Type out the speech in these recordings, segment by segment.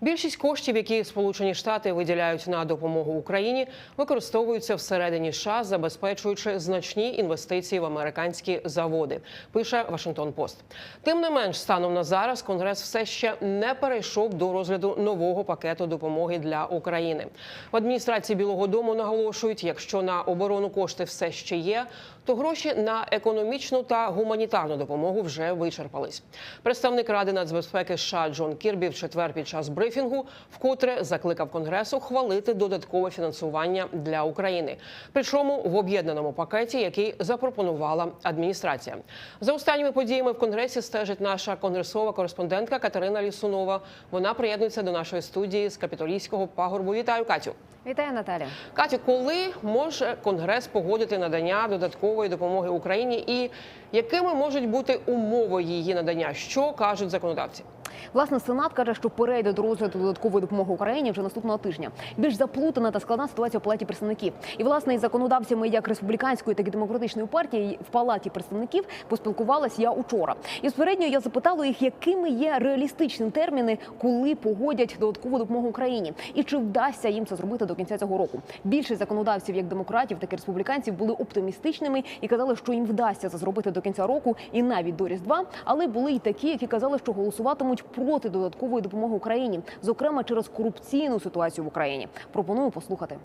Більшість коштів, які Сполучені Штати виділяють на допомогу Україні, використовуються всередині США, забезпечуючи значні інвестиції в американські заводи. Пише Вашингтон Пост. Тим не менш, станом на зараз Конгрес все ще не перейшов до розгляду нового пакету допомоги для України. В адміністрації Білого Дому наголошують, якщо на оборону кошти все ще є, то гроші на економічну та гуманітарну допомогу вже вичерпались. Представник ради нацбезпеки США Джон Кірбі в четвер під час брифінгу вкотре закликав Конгрес ухвалити додаткове фінансування для України. Причому в об'єднаному пакеті, який запропонувала адміністрація. За останніми подіями в Конгресі стежить наша конгресова кореспондентка Катерина Лісунова. Вона приєднується до нашої студії з капітолійського пагорбу. Вітаю, Катю. Вітаю, Наталя. Катю, коли може Конгрес погодити надання додаткової допомоги Україні, і якими можуть бути умови її надання? Що кажуть законодавці? Власне, Сенат каже, що перейде до розгляду додаткової допомоги Україні вже наступного тижня. Більш заплутана та складна ситуація в палаті представників. І власне із законодавцями як республіканської, так і демократичної партії в палаті представників поспілкувалась я учора. І безпередньо я запитала їх, якими є реалістичні терміни, коли погодять додаткову допомогу Україні, і чи вдасться їм це зробити до кінця цього року. Більшість законодавців, як демократів, так і республіканців, були оптимістичними і казали, що їм вдасться це зробити до кінця року і навіть до різдва. Але були й такі, які казали, що голосуватимуть проти додаткової допомоги Україні, зокрема через корупційну ситуацію в Україні. Пропоную послухати.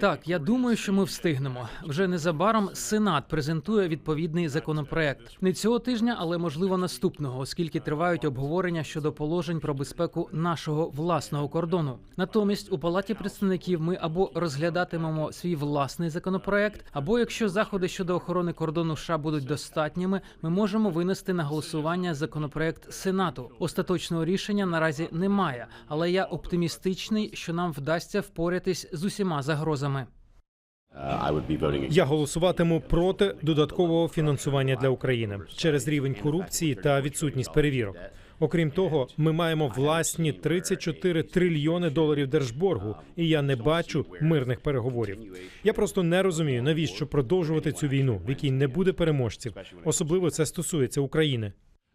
Так, я думаю, що ми встигнемо. Вже незабаром Сенат презентує відповідний законопроект не цього тижня, але можливо наступного, оскільки тривають обговорення щодо положень про безпеку нашого власного кордону. Натомість у палаті представників ми або розглядатимемо свій власний законопроект, або якщо заходи щодо охорони кордону США будуть достатніми, ми можемо винести на голосування законопроект Сенату. Остаточного рішення наразі немає, але я оптимістичний, що нам вдасться впоратись з усіма загрозами. Uh. Я голосуватиму проти додаткового фінансування для України через рівень корупції та відсутність перевірок. Окрім того, ми маємо власні 34 трильйони доларів держборгу, і я не бачу мирних переговорів. Я просто не розумію, навіщо продовжувати цю війну, в якій не буде переможців. Особливо це стосується України.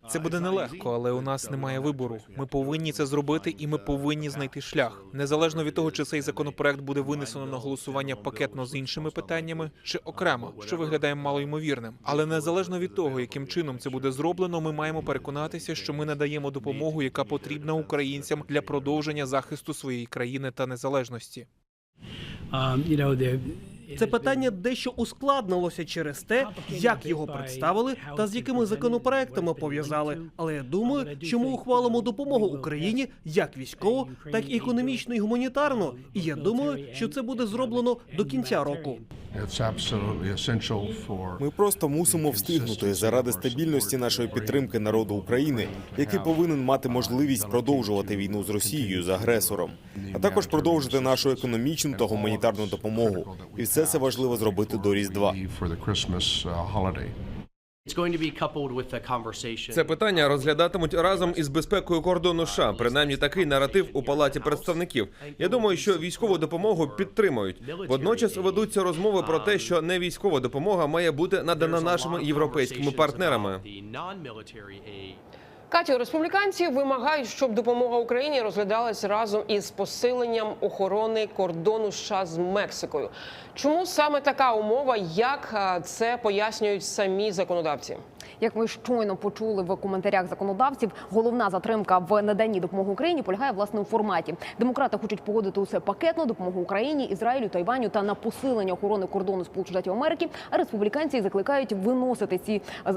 Це буде нелегко, але у нас немає вибору. Ми повинні це зробити, і ми повинні знайти шлях. Незалежно від того, чи цей законопроект буде винесено на голосування пакетно з іншими питаннями, чи окремо, що виглядає малоймовірним. Але незалежно від того, яким чином це буде зроблено, ми маємо переконатися, що ми надаємо допомогу, яка потрібна українцям для продовження захисту своєї країни та незалежності. Це питання дещо ускладнилося через те, як його представили та з якими законопроектами пов'язали. Але я думаю, що ми ухвалимо допомогу Україні як військово, так і економічно і гуманітарно. І я думаю, що це буде зроблено до кінця року. Ми просто мусимо встигнути заради стабільності нашої підтримки народу України, який повинен мати можливість продовжувати війну з Росією з агресором, а також продовжити нашу економічну та гуманітарну допомогу. І все це важливо зробити до Різдва. Це питання розглядатимуть разом із безпекою кордону США. Принаймні такий наратив у палаті представників. Я думаю, що військову допомогу підтримують. Водночас ведуться розмови про те, що не військова допомога має бути надана нашими європейськими партнерами. Катю, республіканці вимагають, щоб допомога Україні розглядалась разом із посиленням охорони кордону США з Мексикою. Чому саме така умова? Як це пояснюють самі законодавці? Як ви щойно почули в коментарях законодавців, головна затримка в наданні допомоги Україні полягає власне у форматі. Демократи хочуть погодити усе пакетно допомогу Україні, Ізраїлю, Тайваню та на посилення охорони кордону Сполучених Штатів Америки. А республіканці закликають виносити ці е,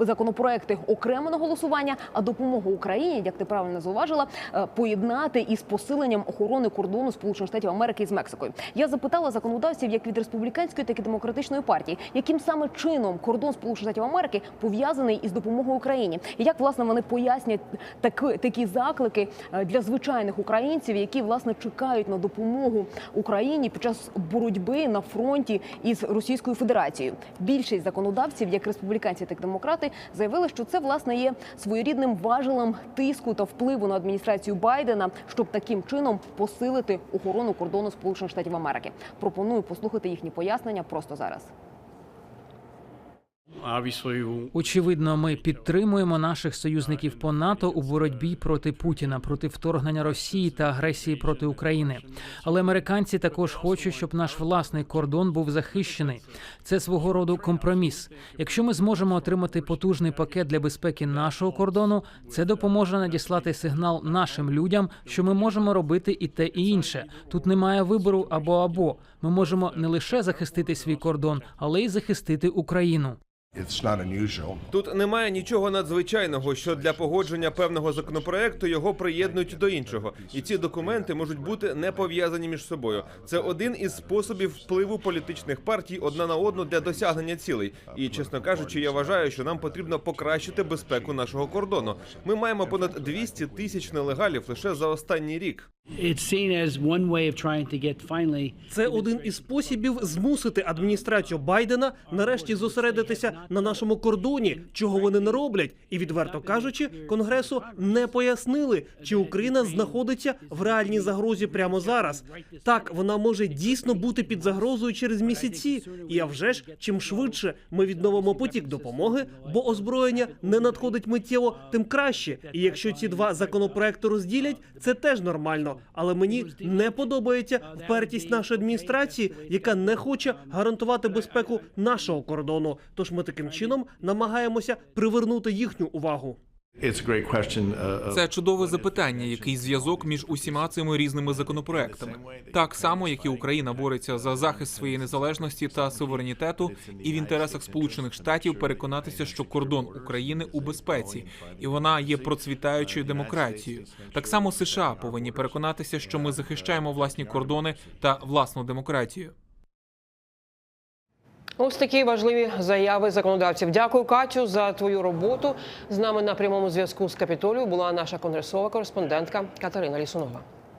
законопроекти окремо на голосування. А допомогу Україні, як ти правильно зауважила, е, поєднати із посиленням охорони кордону Сполучених Штатів Америки з Мексикою. Я запитала законодавців як від республіканської, так і демократичної партії, яким саме чином кордон Сполучених Штатів Америки пов'язаний із допомогою Україні, і як власне вони пояснять таки, такі заклики е, для звичайних українців, які власне чекають на допомогу Україні під час боротьби на фронті із Російською Федерацією. Більшість законодавців, як республіканці, так і демократи, заявили, що це власне є своєрідним важелем тиску та впливу на адміністрацію Байдена, щоб таким чином посилити охорону кордону Сполучених Штатів Америки. Пропоную послухати їхні пояснення просто зараз. Очевидно, ми підтримуємо наших союзників по НАТО у боротьбі проти Путіна, проти вторгнення Росії та агресії проти України. Але американці також хочуть, щоб наш власний кордон був захищений. Це свого роду компроміс. Якщо ми зможемо отримати потужний пакет для безпеки нашого кордону, це допоможе надіслати сигнал нашим людям, що ми можемо робити і те, і інше. Тут немає вибору або або. Ми можемо не лише захистити свій кордон, але й захистити Україну. It's. Тут немає нічого надзвичайного, що для погодження певного законопроекту його приєднують до іншого, і ці документи можуть бути не пов'язані між собою. Це один із способів впливу політичних партій одна на одну для досягнення цілей. І чесно кажучи, я вважаю, що нам потрібно покращити безпеку нашого кордону. Ми маємо понад 200 тисяч нелегалів лише за останній рік. Це один із способів змусити адміністрацію Байдена нарешті зосередитися на нашому кордоні, чого вони не роблять, і відверто кажучи, конгресу не пояснили, чи Україна знаходиться в реальній загрозі прямо зараз. Так, вона може дійсно бути під загрозою через місяці. І а вже ж, чим швидше ми відновимо потік допомоги, бо озброєння не надходить миттєво, тим краще. І якщо ці два законопроекти розділять, це теж нормально. Але мені не подобається впертість нашої адміністрації, яка не хоче гарантувати безпеку нашого кордону. Тож ми таким чином намагаємося привернути їхню увагу. Uh, of- Це чудове запитання, який зв'язок між усіма цими різними законопроектами. Так само, як і Україна бореться за захист своєї незалежності та суверенітету, і в інтересах Сполучених Штатів переконатися, що кордон України у безпеці, і вона є процвітаючою демократією. Так само США повинні переконатися, що ми захищаємо власні кордони та власну демократію. Ось такі важливі заяви законодавців. Дякую, Катю, за твою роботу. З нами на прямому зв'язку з Капітолію була наша конгресова кореспондентка Катерина Лісунова.